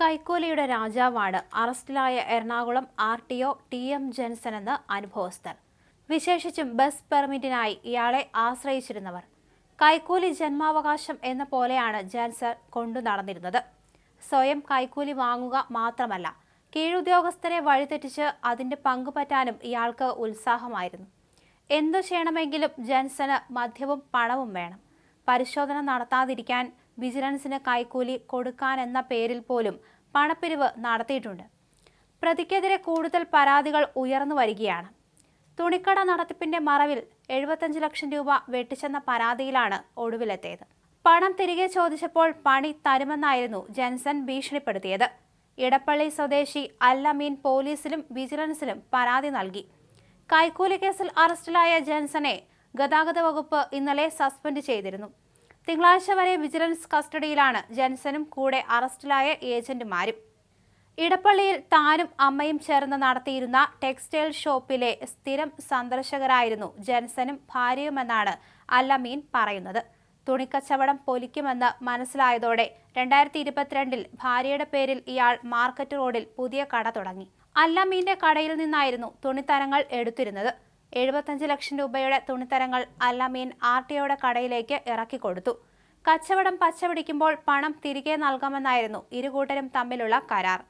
കൈക്കൂലിയുടെ രാജാവാണ് അറസ്റ്റിലായ Ernakulam R T O T M Jenson എന്ന് അനുഭവസ്ഥർ വിശേഷിച്ചും ബസ് പെർമിറ്റിനായി ഇയാളെ ആശ്രയിച്ചിരുന്നവർ. കൈക്കൂലി ജന്മാവകാശം എന്ന പോലെയാണ് ജെൻസൺ കൊണ്ടു നടന്നിരുന്നത്. സ്വയം കൈക്കൂലി വാങ്ങുക മാത്രമല്ല കീഴുദ്യോഗസ്ഥരെ വഴിതെറ്റിച്ച് അതിന്റെ പങ്ക് പറ്റാനും ഇയാൾക്ക് ഉത്സാഹമായിരുന്നു. എന്തു ചെയ്യണമെങ്കിലും ജെൻസന് മദ്യവും പണവും വേണം. പരിശോധന നടത്താതിരിക്കാൻ വിജിലൻസിന് കൈക്കൂലി കൊടുക്കാനെന്ന പേരിൽ പോലും പണപ്പിരിവ് നടത്തിയിട്ടുണ്ട്. പ്രതിക്കെതിരെ കൂടുതൽ പരാതികൾ ഉയർന്നു വരികയാണ്. തുണിക്കട നടത്തിപ്പിന്റെ മറവിൽ എഴുപത്തഞ്ച് ലക്ഷം രൂപ വെട്ടിച്ചെന്ന പരാതിയിലാണ് ഒടുവിലെത്തിയത്. പണം തിരികെ ചോദിച്ചപ്പോൾ പണി തരുമെന്നായിരുന്നു ജെൻസൺ ഭീഷണിപ്പെടുത്തിയത്. ഇടപ്പള്ളി സ്വദേശി അല്ലമീൻ പോലീസിലും വിജിലൻസിലും പരാതി നൽകി. കൈക്കൂലി കേസിൽ അറസ്റ്റിലായ ജെൻസനെ ഗതാഗത വകുപ്പ് ഇന്നലെ സസ്പെൻഡ് ചെയ്തിരുന്നു. തിങ്കളാഴ്ച വരെ വിജിലൻസ് കസ്റ്റഡിയിലാണ് ജെൻസനും കൂടെ അറസ്റ്റിലായ ഏജന്റുമാരും. ഇടപ്പള്ളിയിൽ താനും അമ്മയും ചേർന്ന് നടത്തിയിരുന്ന ടെക്സ്റ്റൈൽ ഷോപ്പിലെ സ്ഥിരം സന്ദർശകരായിരുന്നു ജെൻസനും ഭാര്യയുമെന്നാണ് അല്ലമീൻ പറയുന്നത്. തുണിക്കച്ചവടം പൊലിക്കുമെന്ന് മനസ്സിലായതോടെ രണ്ടായിരത്തി ഇരുപത്തിരണ്ടിൽ ഭാര്യയുടെ പേരിൽ ഇയാൾ മാർക്കറ്റ് റോഡിൽ പുതിയ കട തുടങ്ങി. അല്ലമീന്റെ കടയിൽ നിന്നായിരുന്നു തുണിത്തരങ്ങൾ എടുത്തിരുന്നത്. എഴുപത്തഞ്ച് ലക്ഷം രൂപയുടെ തുണിത്തരങ്ങൾ അല്ലമീൻ ആർ ടിഒയുടെ കടയിലേക്ക് ഇറക്കിക്കൊടുത്തു കച്ചവടം പച്ചപിടിക്കുമ്പോൾ പണം തിരികെ നൽകാമെന്നായിരുന്നു ഇരുകൂട്ടരും തമ്മിലുള്ള കരാർ.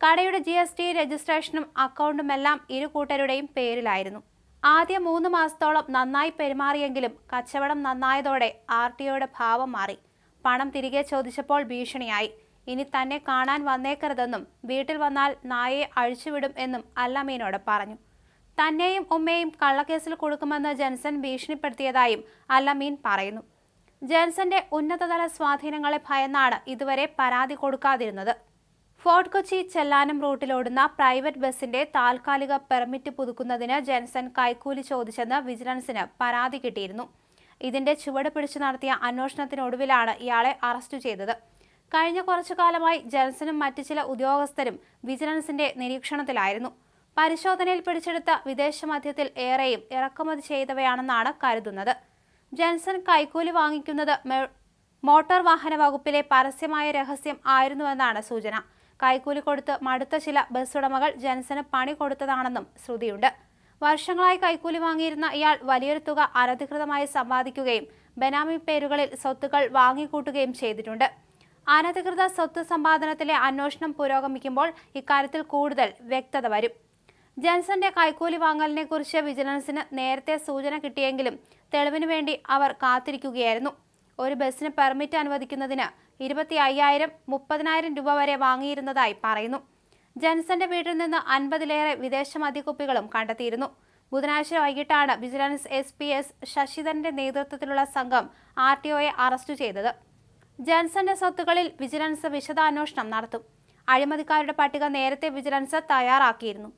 കടയുടെ ജി എസ് ടി രജിസ്ട്രേഷനും അക്കൗണ്ടുമെല്ലാം ഇരു കൂട്ടരുടെയും പേരിലായിരുന്നു. ആദ്യ മൂന്ന് മാസത്തോളം നന്നായി പെരുമാറിയെങ്കിലും കച്ചവടം നന്നായതോടെ ആർ ടിഒയുടെ ഭാവം മാറി. പണം തിരികെ ചോദിച്ചപ്പോൾ ഭീഷണിയായി. ഇനി തന്നെ കാണാൻ വന്നേക്കരുതെന്നും വീട്ടിൽ വന്നാൽ നായയെ അഴിച്ചുവിടും എന്നും അല്ലമീനോട് പറഞ്ഞു. തന്നെയും ഉമ്മയും കള്ളക്കേസിൽ കൊടുക്കുമെന്ന് ജെൻസൺ ഭീഷണിപ്പെടുത്തിയതായും അലമീൻ പറയുന്നു. ജെൻസന്റെ ഉന്നതതല സ്വാധീനങ്ങളെ ഭയന്നാണ് ഇതുവരെ പരാതി കൊടുക്കാതിരുന്നത്. ഫോർട്ട് കൊച്ചി ചെല്ലാനം റൂട്ടിലോടുന്ന പ്രൈവറ്റ് ബസിന്റെ താൽക്കാലിക പെർമിറ്റ് പുതുക്കുന്നതിന് ജെൻസൺ കൈക്കൂലി ചോദിച്ചെന്ന് വിജിലൻസിന് പരാതി കിട്ടിയിരുന്നു. ഇതിന്റെ ചുവട് പിടിച്ചു നടത്തിയ അന്വേഷണത്തിനൊടുവിലാണ് ഇയാളെ അറസ്റ്റ് ചെയ്തത്. കഴിഞ്ഞ കുറച്ചു കാലമായി ജെൻസനും മറ്റു ചില ഉദ്യോഗസ്ഥരും വിജിലൻസിന്റെ നിരീക്ഷണത്തിലായിരുന്നു. പരിശോധനയിൽ പിടിച്ചെടുത്ത വിദേശ മദ്യത്തിൽ ഏറെയും ഇറക്കുമതി ചെയ്തവയാണെന്നാണ് കരുതുന്നത്. ജെൻസൺ കൈക്കൂലി വാങ്ങിക്കുന്നത് മോട്ടോർ വാഹന വകുപ്പിലെ പരസ്യമായ രഹസ്യം ആയിരുന്നുവെന്നാണ് സൂചന. കൈക്കൂലി കൊടുത്ത് മടുത്ത ചില ബസ് ഉടമകൾ ജെൻസന് പണി കൊടുത്തതാണെന്നും ശ്രുതിയുണ്ട്. വർഷങ്ങളായി കൈക്കൂലി വാങ്ങിയിരുന്ന ഇയാൾ വലിയൊരു തുക അനധികൃതമായി സമ്പാദിക്കുകയും ബനാമി പേരുകളിൽ സ്വത്തുക്കൾ വാങ്ങിക്കൂട്ടുകയും ചെയ്തിട്ടുണ്ട്. അനധികൃത സ്വത്ത് സമ്പാദനത്തിലെ അന്വേഷണം പുരോഗമിക്കുമ്പോൾ ഇക്കാര്യത്തിൽ കൂടുതൽ വ്യക്തത വരും. ജെൻസന്റെ കൈക്കൂലി വാങ്ങലിനെ കുറിച്ച് വിജിലൻസിന് നേരത്തെ സൂചന കിട്ടിയെങ്കിലും തെളിവിനു വേണ്ടി അവർ കാത്തിരിക്കുകയായിരുന്നു. ഒരു ബസ്സിന് പെർമിറ്റ് അനുവദിക്കുന്നതിന് ഇരുപത്തി അയ്യായിരം മുപ്പതിനായിരം രൂപ വരെ വാങ്ങിയിരുന്നതായി പറയുന്നു. ജെൻസന്റെ വീട്ടിൽ നിന്ന് അൻപതിലേറെ വിദേശ മദ്യക്കുപ്പികളും കണ്ടെത്തിയിരുന്നു. ബുധനാഴ്ച വൈകിട്ടാണ് വിജിലൻസ് എസ് പി എസ് ശശിധരന്റെ നേതൃത്വത്തിലുള്ള സംഘം ആർ ടി ഒയെ അറസ്റ്റ് ചെയ്തത്. ജെൻസന്റെ സ്വത്തുക്കളിൽ വിജിലൻസ് വിശദാന്വേഷണം നടത്തും. അഴിമതിക്കാരുടെ പട്ടിക നേരത്തെ വിജിലൻസ് തയ്യാറാക്കിയിരുന്നു.